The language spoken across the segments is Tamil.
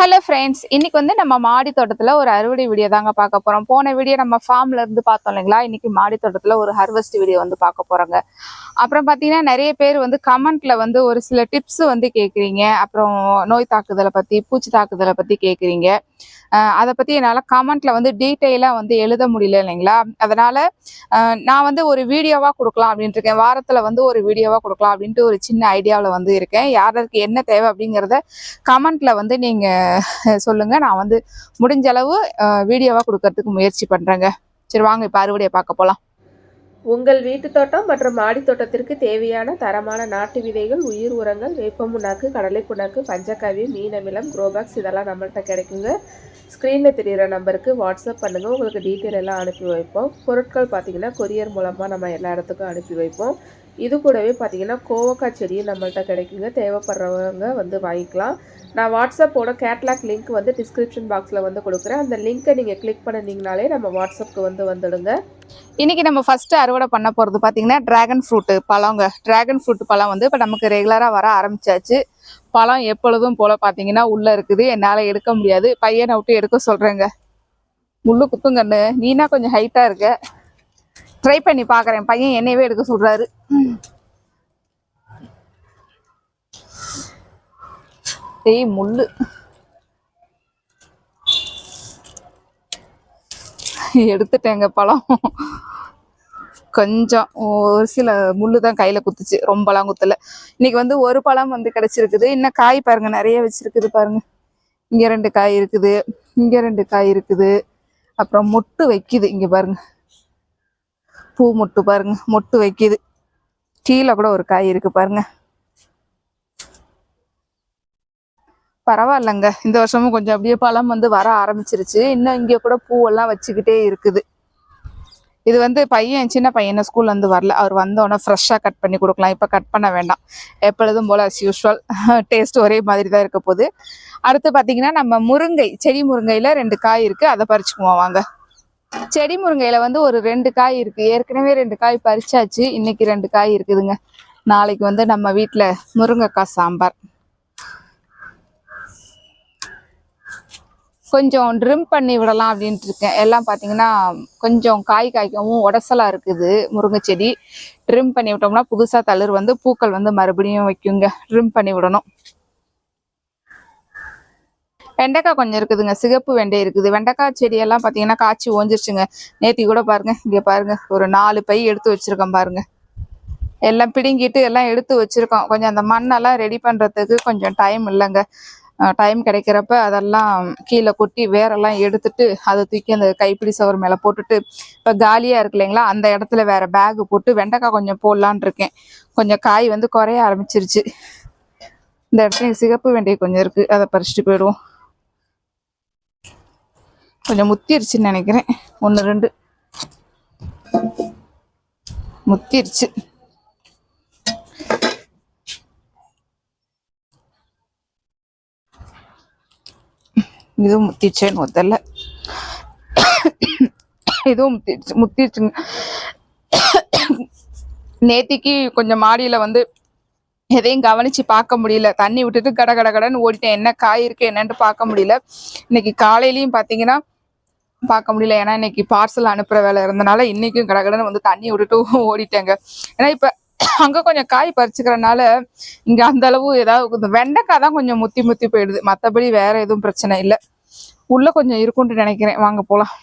ஹலோ ஃப்ரெண்ட்ஸ் இன்னைக்கு வந்து நம்ம மாடி தோட்டத்தில் ஒரு அறுவடை வீடியோ தாங்க பார்க்க போகிறோம் போன வீடியோ நம்ம ஃபார்ம்ல இருந்து பார்த்தோம் இல்லைங்களா? இன்னைக்கு மாடி தோட்டத்தில் ஒரு ஹார்வெஸ்ட் வீடியோ வந்து பார்க்க போகிறோங்க அப்புறம் பார்த்தீங்கன்னா நிறைய பேர் வந்து கமெண்ட்ல வந்து ஒரு சில டிப்ஸ் வந்து கேட்குறீங்க அப்புறம் நோய் தாக்குதலை பற்றி பூச்சி தாக்குதலை பற்றி கேட்குறீங்க அதை பத்தி என்னால் கமெண்ட்ல வந்து டீட்டெயிலாக வந்து எழுத முடியல இல்லைங்களா? அதனால நான் வந்து ஒரு வீடியோவா கொடுக்கலாம் அப்படின்ட்டு இருக்கேன். வாரத்தில் வந்து ஒரு வீடியோவா கொடுக்கலாம் அப்படின்ட்டு ஒரு சின்ன ஐடியாவில் வந்து இருக்கேன். யாருக்கு என்ன தேவை அப்படிங்கிறத கமெண்ட்ல வந்து நீங்க சொல்லுங்க. நான் வந்து முடிஞ்ச அளவு வீடியோவா கொடுக்கறதுக்கு முயற்சி பண்றேங்க. சரி வாங்க இப்போ அறுவடையை பார்க்க போகலாம் உங்கள் வீட்டு தோட்டம் மற்றும் மாடி தோட்டத்திற்கு தேவையான தரமான நாட்டு விதைகள் உயிர் உரங்கள் வேப்ப கடலை புண்ணாக்கு பஞ்சக்காவி மீன் அமிலம் குரோபாக்ஸ் இதெல்லாம் நம்மள்கிட்ட கிடைக்குங்க. ஸ்க்ரீனில் தெரிகிற நம்பருக்கு வாட்ஸ்அப் பண்ணுங்கள் உங்களுக்கு டீட்டெயில் எல்லாம் அனுப்பி வைப்போம். பொருட்கள் பார்த்தீங்கன்னா கொரியர் மூலமாக நம்ம எல்லா இடத்துக்கும் அனுப்பி வைப்போம். இது கூடவே பார்த்திங்கன்னா கோவக்காய் செடியும் நம்மள்கிட்ட கிடைக்குங்க. தேவைப்படுறவங்க வந்து வாங்கிக்கலாம். நான் வாட்ஸ்அப்போட கேட்லாக் லிங்க் வந்து டிஸ்கிரிப்ஷன் பாக்ஸில் வந்து கொடுக்குறேன். அந்த லிங்க்கை நீங்கள் கிளிக் பண்ணினீங்கனாலே நம்ம வாட்ஸ்அப்புக்கு வந்து வந்துடுங்க. இன்றைக்கி நம்ம ஃபஸ்ட்டு அறுவடை பண்ண போகிறது பார்த்தீங்கன்னா டிராகன் ஃப்ரூட்டு பழங்க. டிராகன் ஃப்ரூட் பழம் வந்து இப்போ நமக்கு ரெகுலராக வர ஆரம்பிச்சாச்சு. பழம் எப்பொழுதும் போல் பார்த்தீங்கன்னா உள்ளே இருக்குது. என்னால் எடுக்க முடியாது. பையனை விட்டு எடுக்க சொல்கிறேங்க முள்ளு குத்துங்கண்ணு நீனா கொஞ்சம் ஹைட்டாக இருக்க. ட்ரை பண்ணி பார்க்குறேன் பையன் என்னையவே எடுக்க சொல்கிறாரு டேய் முள்ளு. எடுத்துட்டேங்க பழம். கொஞ்சம் ஒரு சில முள்ளு தான் கையில குத்துச்சு ரொம்பலாம் குத்தல. இன்னைக்கு வந்து ஒரு பழம் வந்து கிடைச்சிருக்குது. இன்னும் காய் பாருங்க நிறைய வச்சிருக்குது பாருங்க. இங்க ரெண்டு காய் இருக்குது இங்க ரெண்டு காய் இருக்குது. அப்புறம் மொட்டு வைக்குது இங்க பாருங்க. பூ மொட்டு பாருங்க மொட்டு வைக்குது. கீழே கூட ஒரு காய் இருக்கு பாருங்க. பரவாயில்லைங்க. இந்த வருஷமும் கொஞ்சம் அப்படியே பழம் வந்து வர ஆரம்பிச்சிருச்சு. இன்னும் இங்கே கூட பூவெல்லாம் வச்சுக்கிட்டே இருக்குது. இது வந்து பையன் சின்ன பையன் ஸ்கூல்லேருந்து வரல. அவர் வந்தோடனே ஃப்ரெஷ்ஷாக கட் பண்ணி கொடுக்கலாம். இப்போ கட் பண்ண வேண்டாம். எப்பொழுதும் போல் அஸ் யூஸ்வல் டேஸ்ட் ஒரே மாதிரி தான் இருக்க போகுது. அடுத்து பார்த்தீங்கன்னா நம்ம முருங்கை செடி முருங்கையில் ரெண்டு காய் இருக்குது அதை பறிச்சுக்குவோம் வாங்க. செடி முருங்கையில் வந்து ஒரு ரெண்டு காய் இருக்குது ஏற்கனவே ரெண்டு காய் பறிச்சாச்சு. இன்னைக்கு ரெண்டு காய் இருக்குதுங்க. நாளைக்கு வந்து நம்ம வீட்டில் முருங்கைக்காய் சாம்பார். கொஞ்சம் ட்ரிம் பண்ணி விடலாம் அப்படின்ட்டு இருக்கேன். எல்லாம் பார்த்தீங்கன்னா கொஞ்சம் காய் காய்க்கவும் உடசலா இருக்குது முருங்கை செடி ட்ரிம் பண்ணி விட்டோம்னா புதுசாக தளிர் வந்து பூக்கள் வந்து மறுபடியும் வைக்குங்க. ட்ரிம் பண்ணி விடணும். வெண்டைக்காய் கொஞ்சம் இருக்குதுங்க. சிகப்பு வெண்டை இருக்குது. வெண்டைக்காய் செடியெல்லாம் பார்த்தீங்கன்னா காய்ச்சி ஓஞ்சிருச்சுங்க. நேத்தி கூட பாருங்க. இங்கே பாருங்க. ஒரு நாலு பை எடுத்து வச்சிருக்கோம் பாருங்க. எல்லாம் பிடுங்கிட்டு எல்லாம் எடுத்து வச்சிருக்கோம். கொஞ்சம் அந்த மண்ணெல்லாம் ரெடி பண்ணுறதுக்கு கொஞ்சம் டைம் இல்லைங்க. டைம் கிடைக்கிறப்ப அதெல்லாம் கீழே கொட்டி வேரெல்லாம் எடுத்துட்டு அதை தூக்கி அந்த கைப்பிடி சவர் மேலே போட்டுட்டு இப்போ காலியாக இருக்கு இல்லைங்களா? அந்த இடத்துல வேற பேகு போட்டு வெண்டைக்காய் கொஞ்சம் போடலான் இருக்கேன். கொஞ்சம் காய் வந்து குறைய ஆரம்பிச்சிருச்சு. இந்த இடத்துல சிகப்பு வெண்டை கொஞ்சம் இருக்கு. அதை பறிச்சுட்டு போயிடுவோம். கொஞ்சம் முத்திருச்சுன்னு நினைக்கிறேன். ஒன்று ரெண்டு. முத்திருச்சு. இதுவும் முத்திச்சேன்னு முதல்ல இதுவும் முத்திடுச்சு முத்திடுச்சுங்க நேத்திக்கு கொஞ்சம் மாடியில வந்து எதையும் கவனிச்சு பார்க்க முடியல தண்ணி விட்டுட்டு கட கட கடன்னு ஓடிட்டேன் என்ன காய் இருக்கு என்னன்ட்டு பார்க்க முடியல இன்னைக்கு காலையிலையும் பார்த்தீங்கன்னா பார்க்க முடியல ஏன்னா இன்னைக்கு பார்சல் அனுப்புற வேலை இருந்தனால இன்னைக்கும் கடகடன்னு வந்து தண்ணி விட்டுட்டு ஓடிட்டேங்க ஏன்னா இப்போ அங்கே கொஞ்சம் காய் பறிச்சுக்கிறனால இங்கே அந்த அளவு ஏதாவது இந்த வெண்டைக்காய் தான் கொஞ்சம் முத்தி முத்தி போயிடுது. மற்றபடி வேற எதுவும் பிரச்சனை இல்லை. உள்ளே கொஞ்சம் இருக்கும்னு நினைக்கிறேன். வாங்க போகலாம்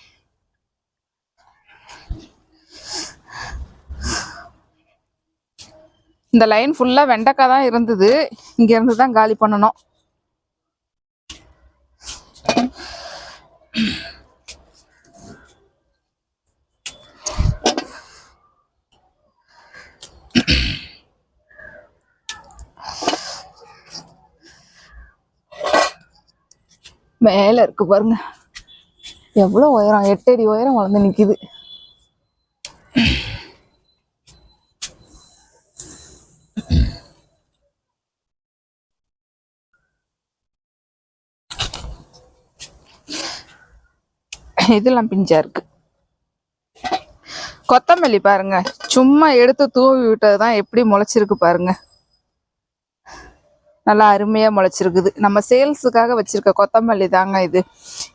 இந்த லைன் ஃபுல்லாக வெண்டைக்காய் தான் இருந்தது. இங்கேருந்து தான் காலி பண்ணணும். மேல இருக்கு பாருங்க. எவ்வளோ உயரம்? எட்டடி உயரம் வளர்ந்து நிக்குது. இதெல்லாம் பிஞ்சா இருக்கு. கொத்தமல்லி பாருங்க. சும்மா எடுத்து தூவி விட்டது தான் எப்படி முளைச்சிருக்கு பாருங்க. நல்லா அருமையாக முளைச்சிருக்குது. நம்ம சேல்ஸுக்காக வச்சுருக்க கொத்தமல்லி தாங்க இது.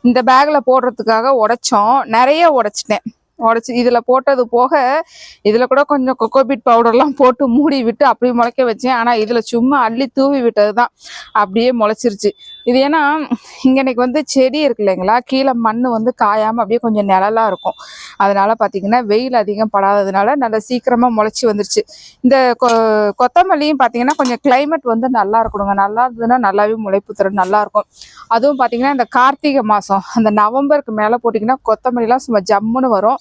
இந்த பேக்கில் போடுறதுக்காக உடைச்சோம். நிறைய உடைச்சிட்டேன். உடச்சி இதில் போட்டது போக இதில் கூட கொஞ்சம் கொக்கோபீட் பவுடர்லாம் போட்டு மூடி விட்டு அப்படியே முளைக்க வச்சேன். ஆனால் இதில் சும்மா அள்ளி தூவி விட்டது தான் அப்படியே முளைச்சிருச்சு. இது ஏன்னா இங்கே இன்னைக்கு வந்து செடி இருக்கு இல்லைங்களா? கீழே மண் வந்து காயாமல் அப்படியே கொஞ்சம் நிழலா இருக்கும். அதனால பார்த்தீங்கன்னா வெயில் அதிகம் படாததுனால நல்லா சீக்கிரமாக முளைச்சி வந்துருச்சு. இந்த கொ கொத்தமல்லியும் பார்த்தீங்கன்னா கொஞ்சம் கிளைமேட் வந்து நல்லா இருக்கணுங்க. நல்லா இருந்ததுன்னா நல்லாவே முளைப்பு தரும். நல்லாயிருக்கும் அதுவும் பார்த்தீங்கன்னா இந்த கார்த்திகை மாதம் அந்த நவம்பருக்கு மேலே போட்டிங்கன்னா கொத்தமல்லிலாம் சும்மா ஜம்முன்னு வரும்.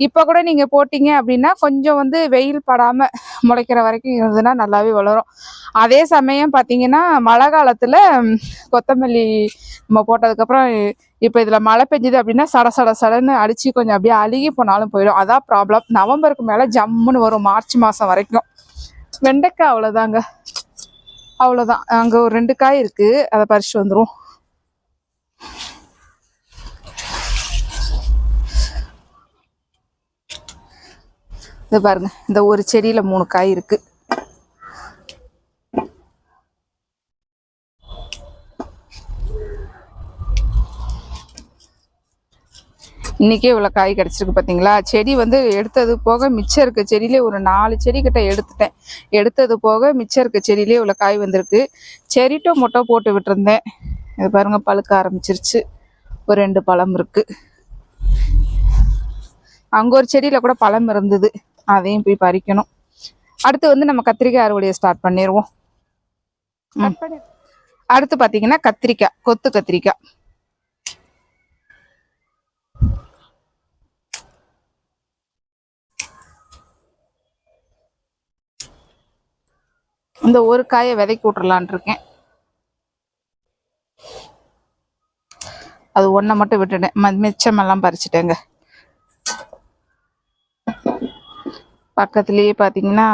இப்போ கூட நீங்கள் போட்டீங்க அப்படின்னா கொஞ்சம் வந்து வெயில் படாமல் முளைக்கிற வரைக்கும் இருந்ததுன்னா நல்லாவே வளரும். அதே சமயம் பார்த்தீங்கன்னா மழை காலத்தில் கொத்தமல்லி நம்ம போட்டதுக்கப்புறம் இப்போ இதில் மழை பெஞ்சுது அப்படின்னா சட சட சடன்னு அடித்து கொஞ்சம் அப்படியே அழுகி போனாலும் போயிடும். அதான் ப்ராப்ளம் நவம்பருக்கு மேலே ஜம்முன்னு வரும் மார்ச் மாதம் வரைக்கும். வெண்டைக்காய் அவ்வளோதாங்க அவ்வளோதான் அங்கே ஒரு ரெண்டு காய் இருக்குது அதை பறிச்சு வந்துடும் இது பாருங்க. இந்த ஒரு செடியில மூணு காய் இருக்கு. இன்னைக்கே இவ்வளோ காய் கிடச்சிருக்கு பார்த்தீங்களா செடி வந்து எடுத்தது போக மிச்சம் இருக்க செடியிலே ஒரு நாலு செடி கிட்ட எடுத்துட்டேன். எடுத்தது போக மிச்சம் இருக்க செடியிலே இவ்வளோ காய் வந்திருக்கு. செரிட்டோ மொட்டை போட்டு விட்டுருந்தேன். இது பாருங்க பழுக்க ஆரம்பிச்சிருச்சு. ஒரு ரெண்டு பழம் இருக்குது அங்கே ஒரு செடியில் கூட பழம் இருந்தது. அதையும் போய் பறிக்கணும். அடுத்து வந்து நம்ம கத்திரிக்காய் அறுவடையை ஸ்டார்ட் பண்ணிடுவோம். அடுத்து பார்த்தீங்கன்னா கத்திரிக்காய் கொத்து கத்திரிக்காய். இந்த ஒரு காயை விதைக்கி விட்டுறலான் இருக்கேன். அது ஒன்றை மட்டும் விட்டுட்டேன். மிச்சமெல்லாம் பறிச்சிட்டேங்க. பக்கத்துலேயே பார்த்தீங்கன்னா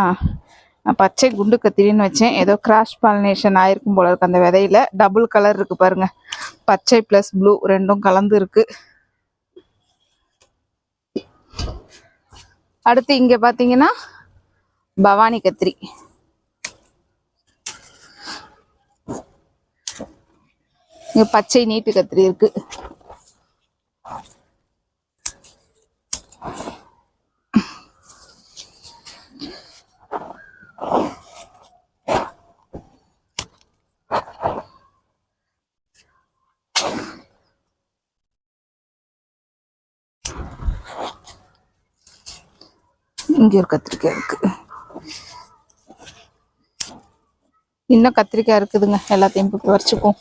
பச்சை குண்டு கத்திரின்னு வச்சேன். ஏதோ கிராஷ் பாலினேஷன் ஆயிருக்கும் போல இருக்கு அந்த விதையில. டபுள் கலர் இருக்கு பாருங்க. பச்சை ப்ளஸ் ப்ளூ ரெண்டும் கலந்து இருக்கு. அடுத்து இங்க பாத்தீங்கன்னா பவானி கத்திரி. இங்க பச்சை நீட்டு கத்திரி இருக்கு. இங்கே ஒரு கத்திரிக்காய் இருக்கு. இன்னும் கத்திரிக்காய் இருக்குதுங்க. எல்லாத்தையும் போய் வரைச்சிக்குவோம்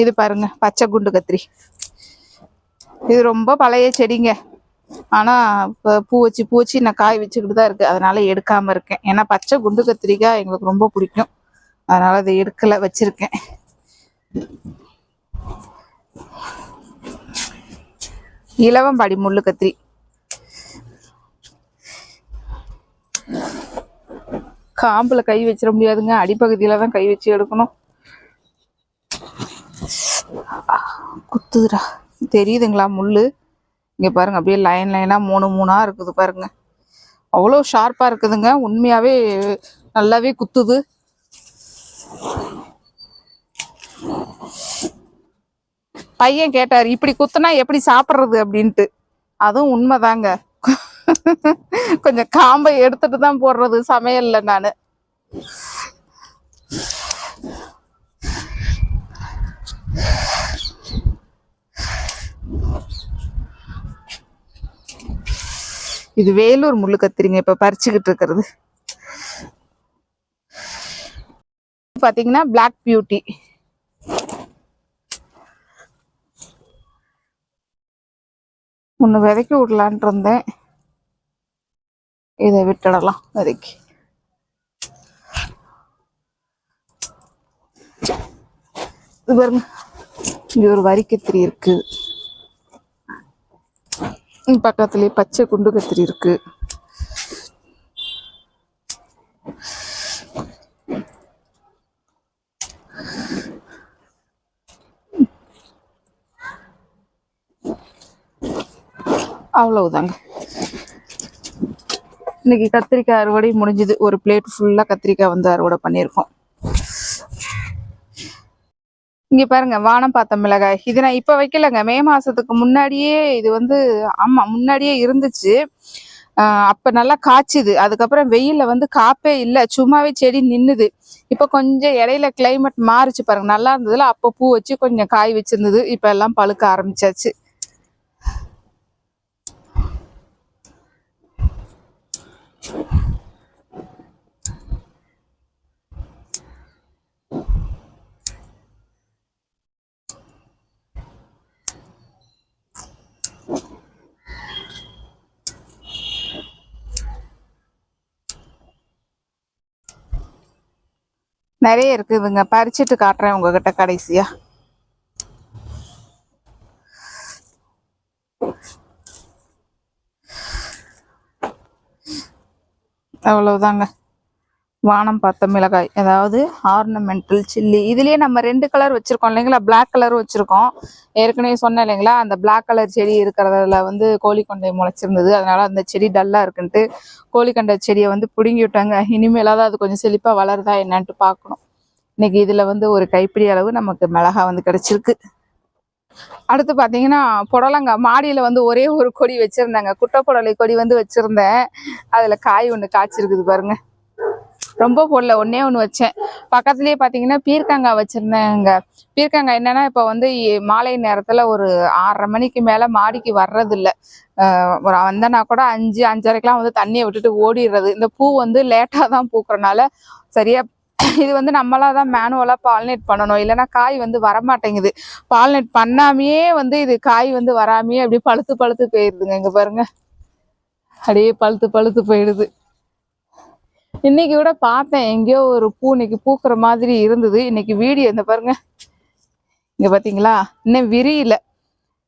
இது பாருங்க பச்சை குண்டு கத்திரி. இது ரொம்ப பழைய செடிங்க. ஆனால் இப்போ பூ வச்சு பூ வச்சு நான் காய் வச்சுக்கிட்டு தான் இருக்கு. அதனால எடுக்காம இருக்கேன். ஏன்னா பச்சை குண்டு கத்திரிக்காய் எங்களுக்கு ரொம்ப பிடிக்கும். அதனால அதை எடுக்கல வச்சிருக்கேன். இலவம்பாடி முள்ளு கத்திரி. காம்பில் கை வச்சிட முடியாதுங்க. அடிப்பகுதியில் தான் கை வச்சு எடுக்கணும். குத்துதுடா. தெரியுதுங்களா முள் இங்கே பாருங்க அப்படியே லைன் லைனாக மூணு மூணாக இருக்குது பாருங்க. அவ்வளோ ஷார்ப்பாக இருக்குதுங்க. உண்மையாகவே நல்லாவே குத்துது. பையன் கேட்டார் இப்படி குத்துனா எப்படி சாப்பிட்றது அப்படின்ட்டு. அதுவும் உண்மைதாங்க. கொஞ்சம் காம்பை எடுத்துட்டு தான் போடுறது சமையல்ல நானு. இது வேலூர் முள்ளு கத்திரிங்க இப்ப பறிச்சுக்கிட்டு இருக்கிறது. பாத்தீங்கன்னா பிளாக் பியூட்டி ஒன்று விதைக்கி விடலான்ட்டு இருந்தேன். இதை விட்டுடலாம் விதைக்கு இது பாருங்க. இங்க ஒரு வரி கத்திரி இருக்கு. இங்க பக்கத்துலயே பச்சை குண்டு கத்திரி இருக்கு. அவ்வளவுதாங்க. இன்னைக்கு கத்திரிக்காய் அறுவடை முடிஞ்சுது. ஒரு பிளேட் ஃபுல்லாக கத்திரிக்காய் வந்து அறுவடை பண்ணியிருக்கோம். இங்கே பாருங்க வானம் பார்த்த மிளகாய். இது நான் இப்போ வைக்கலங்க. மே மாதத்துக்கு முன்னாடியே இது வந்து ஆமாம் முன்னாடியே இருந்துச்சு. அப்போ நல்லா காய்ச்சிது. அதுக்கப்புறம் வெயிலில் வந்து காப்பே இல்லை. சும்மாவே செடி நின்றுது இப்போ கொஞ்சம் இடையில கிளைமேட் மாறிச்சு பாருங்க. நல்லா இருந்ததுல அப்போ பூ வச்சு கொஞ்சம் காய் வச்சிருந்தது. இப்போ எல்லாம் பழுக்க ஆரம்பிச்சாச்சு. நிறைய இருக்குதுங்க. பறிச்சுட்டு காட்டுறேன் உங்ககிட்ட கடைசியா. அவ்வளவுதாங்க. வானம் பார்த்த மிளகாய் அதாவது ஆர்னமெண்டல் சில்லி இதுலேயே நம்ம ரெண்டு கலர் வச்சுருக்கோம் இல்லைங்களா? பிளாக் கலர் வச்சுருக்கோம். ஏற்கனவே சொன்னேன் இல்லைங்களா? அந்த பிளாக் கலர் செடி இருக்கிறதுல வந்து கோழிக்கொண்டை முளைச்சிருந்தது. அதனால அந்த செடி டல்லாக இருக்குன்ட்டு கோழிக்கண்டை செடியை வந்து பிடுங்கி விட்டாங்க இனிமேலாவது அது கொஞ்சம் செழிப்பாக வளருதா என்னான்ட்டு பார்க்கணும். இன்னைக்கு இதில் வந்து ஒரு கைப்பிடி அளவு நமக்கு மிளகா வந்து கிடச்சிருக்கு. அடுத்து பார்த்தீங்கன்னா புடலங்காய் மாடியில் வந்து ஒரே ஒரு கொடி வச்சுருந்தாங்க. குட்டை புடலை கொடி வந்து வச்சுருந்தேன். அதில் காய் ஒன்று காய்ச்சிருக்குது பாருங்க. ரொம்ப போடல ஒன்றே ஒன்று வச்சேன். பக்கத்துலேயே பார்த்தீங்கன்னா பீர்க்கங்காய் வச்சுருந்தேங்க. பீர்க்கங்காய் என்னென்னா இப்போ வந்து மாலை நேரத்தில் ஒரு ஆறரை மணிக்கு மேலே மாடிக்கு வர்றதில்ல. ஒரு கூட அஞ்சு அஞ்சரைக்கெலாம் வந்து தண்ணியை விட்டுட்டு ஓடிடுறது. இந்த பூ வந்து லேட்டாக தான் பூக்கிறனால சரியாக இது வந்து நம்மளா தான் மேனுவலாக பாலினேட் பண்ணணும். இல்லைன்னா காய் வந்து வரமாட்டேங்குது. பாலினேட் பண்ணாமையே வந்து இது காய் வந்து வராமையே அப்படியே பழுத்து பழுத்து போயிடுதுங்க இங்கே பாருங்க. அப்படியே பழுத்து பழுத்து போயிடுது. இன்னைக்கு கூட பார்த்தேன். எங்கேயோ ஒரு பூ இன்னைக்கு பூக்குற மாதிரி இருந்தது. இன்னைக்கு வீடியோ இந்த பாருங்க. இங்கே பார்த்தீங்களா இன்னும் விரியல.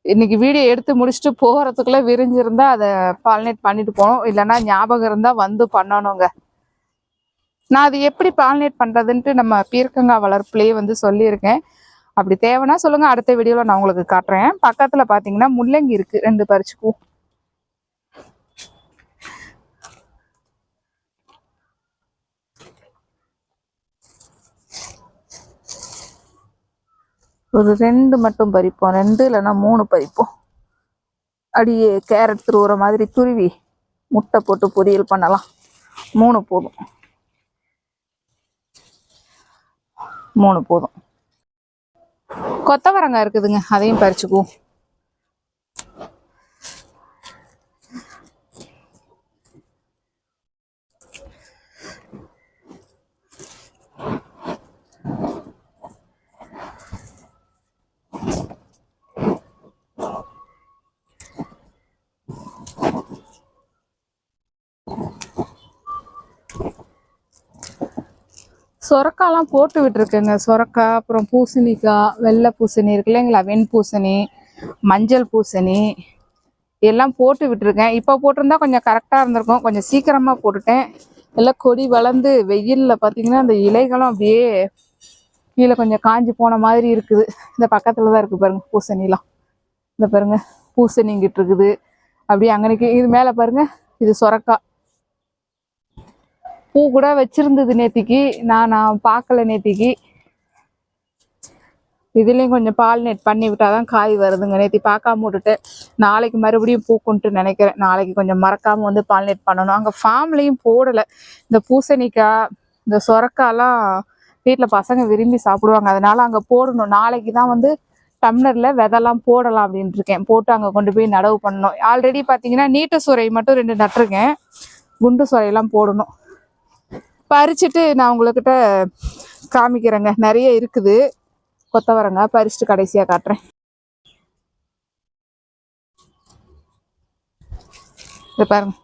இன்னைக்கு வீடியோ எடுத்து முடிச்சுட்டு போகிறதுக்குள்ளே விரிஞ்சிருந்தா அதை பாலினேட் பண்ணிட்டு போகணும் இல்லைன்னா ஞாபகம் இருந்தால் வந்து பண்ணணுங்க. நான் அது எப்படி பாலினேட் பண்ணுறதுன்ட்டு நம்ம பீர்க்கங்காய் வளர்ப்புலேயே வந்து சொல்லியிருக்கேன். அப்படி தேவைன்னா சொல்லுங்கள் அடுத்த வீடியோவில் நான் உங்களுக்கு காட்டுறேன். பக்கத்தில் பார்த்தீங்கன்னா முள்ளங்கி இருக்குது ரெண்டு பறிச்சுக்கும் ஒரு ரெண்டு மட்டும் பறிப்போம் ரெண்டு இல்லைன்னா மூணு பறிப்போம். அப்படியே கேரட் துருவுற மாதிரி துருவி முட்டை போட்டு பொரியல் பண்ணலாம். மூணு போதும். மூணு போதும். கொத்தவரங்காய் இருக்குதுங்க அதையும் பறிச்சுக்குவோம். சொரக்காலாம் போட்டு விட்டுருக்கேங்க. சொரக்காய் அப்புறம் பூசணிக்காய் வெள்ளை பூசணி இருக்கு இல்லைங்களா வெண் பூசணி மஞ்சள் பூசணி எல்லாம் போட்டு விட்டுருக்கேன். இப்போ போட்டிருந்தா கொஞ்சம் கரெக்டாக இருந்திருக்கும். கொஞ்சம் சீக்கிரமாக போட்டுட்டேன். எல்லாம் கொடி வளர்ந்து வெயிலில் பார்த்தீங்கன்னா அந்த இலைகளும் அப்படியே கீழே கொஞ்சம் காஞ்சி போன மாதிரி இருக்குது. இந்த பக்கத்தில் தான் இருக்குது பாருங்கள் பூசணிலாம். இந்த பாருங்கள் பூசணிங்கிட்டு இருக்குது. அப்படியே அங்கனைக்கு இது மேலே பாருங்கள் இது சொரக்காய் பூ கூட வச்சிருந்தது நேத்திக்கு. நான் நான் பார்க்கல நேத்திக்கு. இதுலேயும் கொஞ்சம் பாலினேட் பண்ணி விட்டாதான் காய் வருதுங்க. நேத்தி பார்க்காம விட்டுட்டு நாளைக்கு மறுபடியும் பூக்குன்ட்டு நினைக்கிறேன். நாளைக்கு கொஞ்சம் மறக்காம வந்து பாலினேட் பண்ணணும். அங்கே ஃபார்ம்லேயும் போடலை. இந்த பூசணிக்காய் இந்த சொரக்காய்லாம் வீட்டில் பசங்க விரும்பி சாப்பிடுவாங்க. அதனால அங்கே போடணும். நாளைக்கு தான் வந்து டம்ளரில் விதெல்லாம் போடலாம் அப்படின்ட்டு இருக்கேன். போட்டு அங்கே கொண்டு போய் நடவு பண்ணணும். ஆல்ரெடி பார்த்தீங்கன்னா நீட்ட சுரை மட்டும் ரெண்டு நட்டிருக்கேன். குண்டு சுரையெல்லாம் போடணும். பறிச்சுட்டு நான் உங்கள்கிட்ட காமிக்கிறேங்க. நிறைய இருக்குது. கொத்தவரங்க பறிச்சுட்டு கடைசியாக காட்டுறேன். இது பாருங்க.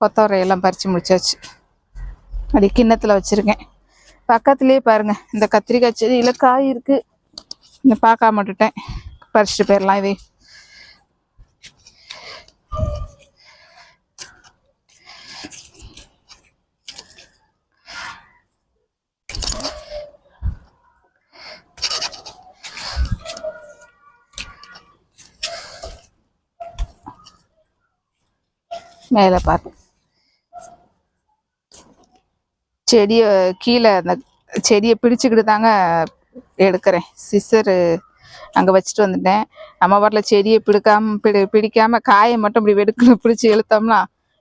கொத்தவரை எல்லாம் பறித்து முடிச்சாச்சு. அப்படி கிண்ணத்தில் வச்சுருக்கேன். பக்கத்துலேயே பாருங்க. இந்த கத்திரிக்காய் செடியில் காய் இருக்குது இந்த பார்க்காம விட்டுட்டேன். பறிச்சுட்டு போயிடலாம் இதே மேலே பாரு செடியை கீழே அந்த செடியை பிடிச்சிக்கிட்டு தாங்க எடுக்கிறேன். சிசரு அங்கே வச்சுட்டு வந்துட்டேன். நம்ம வரல செடியை பிடிக்காம பிடி பிடிக்காம காயை மட்டும் இப்படி வெடுக்கணும் பிடிச்சி இழுத்தோம்னா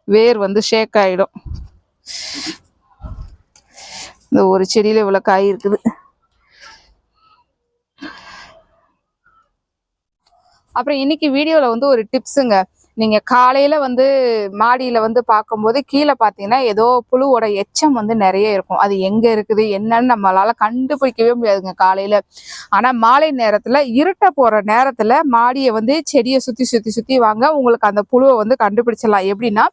வேர் வந்து ஷேக் ஆகிடும் இந்த ஒரு செடியில் இவ்வளோ காய் இருக்குது. அப்புறம் இன்னைக்கு வீடியோவில் வந்து ஒரு டிப்ஸுங்க நீங்கள் காலையில் வந்து மாடியில் வந்து பார்க்கும்போது கீழே பார்த்தீங்கன்னா ஏதோ புழுவோட எச்சம் வந்து நிறைய இருக்கும். அது எங்கே இருக்குது என்னன்னு நம்மளால கண்டுபிடிக்கவே முடியாதுங்க காலையில். ஆனால் மாலை நேரத்தில் இருட்ட போகிற நேரத்தில் மாடியை வந்து செடியை சுற்றி சுற்றி சுற்றி வாங்க உங்களுக்கு அந்த புழுவை வந்து கண்டுபிடிச்சிடலாம். எப்படின்னா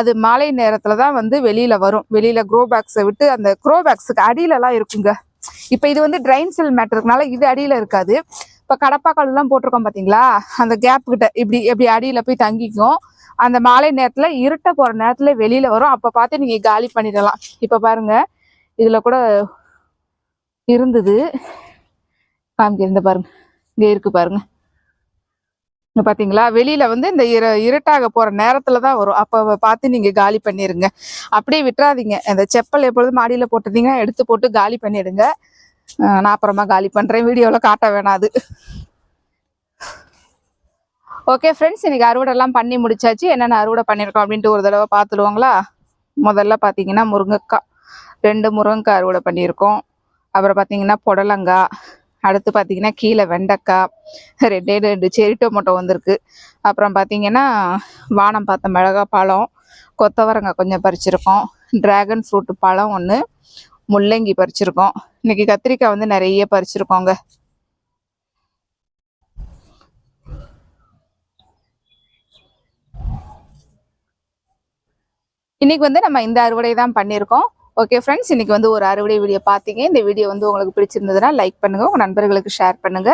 அது மாலை நேரத்தில் தான் வந்து வெளியில் வரும். வெளியில் க்ரோ பேக்ஸை விட்டு அந்த க்ரோ பேக்ஸுக்கு அடியிலலாம் இருக்குங்க. இப்போ இது வந்து ட்ரைன் செல் மேட்டருக்குனால இது அடியில் இருக்காது. இப்போ கடப்பாக்கல்லாம் போட்டிருக்கோம் பார்த்தீங்களா அந்த கேப் கிட்ட இப்படி இப்படி அடியில் போய் தங்கிக்கும். அந்த மாலை நேரத்தில் இருட்ட போகிற நேரத்தில் வெளியில் வரும். அப்போ பார்த்து நீங்கள் காலி பண்ணிடலாம். இப்போ பாருங்க. இதில் கூட இருந்தது. காமிக்க இருந்த பாருங்க. இங்கே இருக்கு பாருங்க. இங்க பாத்தீங்களா? வெளியில வந்து இந்த இர இருட்டாக போற நேரத்துல தான் வரும். அப்ப பார்த்து நீங்க காலி பண்ணிருங்க. அப்படியே விட்டுறாதீங்க. அந்த செப்பல் எப்பொழுதும் மாடியில போட்டிருந்தீங்கன்னா எடுத்து போட்டு காலி பண்ணிடுங்க. நான் அப்புறமா காலி பண்ணுறேன் வீடியோவில் காட்ட வேணாம் அது. ஓகே ஃப்ரெண்ட்ஸ் இன்றைக்கி அறுவடைலாம் பண்ணி முடிச்சாச்சு. என்னென்ன அறுவடை பண்ணியிருக்கோம் அப்படின்ட்டு ஒரு தடவை பார்த்துடுவாங்களா? முதல்ல பார்த்தீங்கன்னா முருங்கைக்காய். ரெண்டு முருங்கைக்காய் அறுவடை பண்ணியிருக்கோம். அப்புறம் பார்த்தீங்கன்னா புடலங்காய். அடுத்து பார்த்தீங்கன்னா கீழே வெண்டைக்காய். ரெண்டே ரெண்டு செரி டொமேட்டோ வந்திருக்கு. அப்புறம் பார்த்தீங்கன்னா வானம் பார்த்த மிளகா பழம் கொத்தவரங்காய் கொஞ்சம் பறிச்சிருக்கோம். டிராகன் ஃப்ரூட் பழம் ஒன்று முள்ளங்கி பறிச்சிருக்கோம். இன்னைக்கு கத்திரிக்காய் வந்து நிறைய பறிச்சிருக்கோங்க. இன்னைக்கு வந்து நம்ம இந்த அறுவடை தான் பண்ணியிருக்கோம். ஓகே ஃப்ரெண்ட்ஸ் இன்னைக்கு வந்து ஒரு அறுவடை வீடியோ பார்த்தீங்க. இந்த வீடியோ வந்து உங்களுக்கு பிடிச்சிருந்ததுன்னா லைக் பண்ணுங்க. உங்க நண்பர்களுக்கு ஷேர் பண்ணுங்க.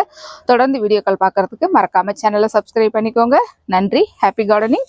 தொடர்ந்து வீடியோக்கள் பார்க்கறதுக்கு மறக்காம சேனலை சப்ஸ்கிரைப் பண்ணிக்கோங்க. நன்றி. Happy gardening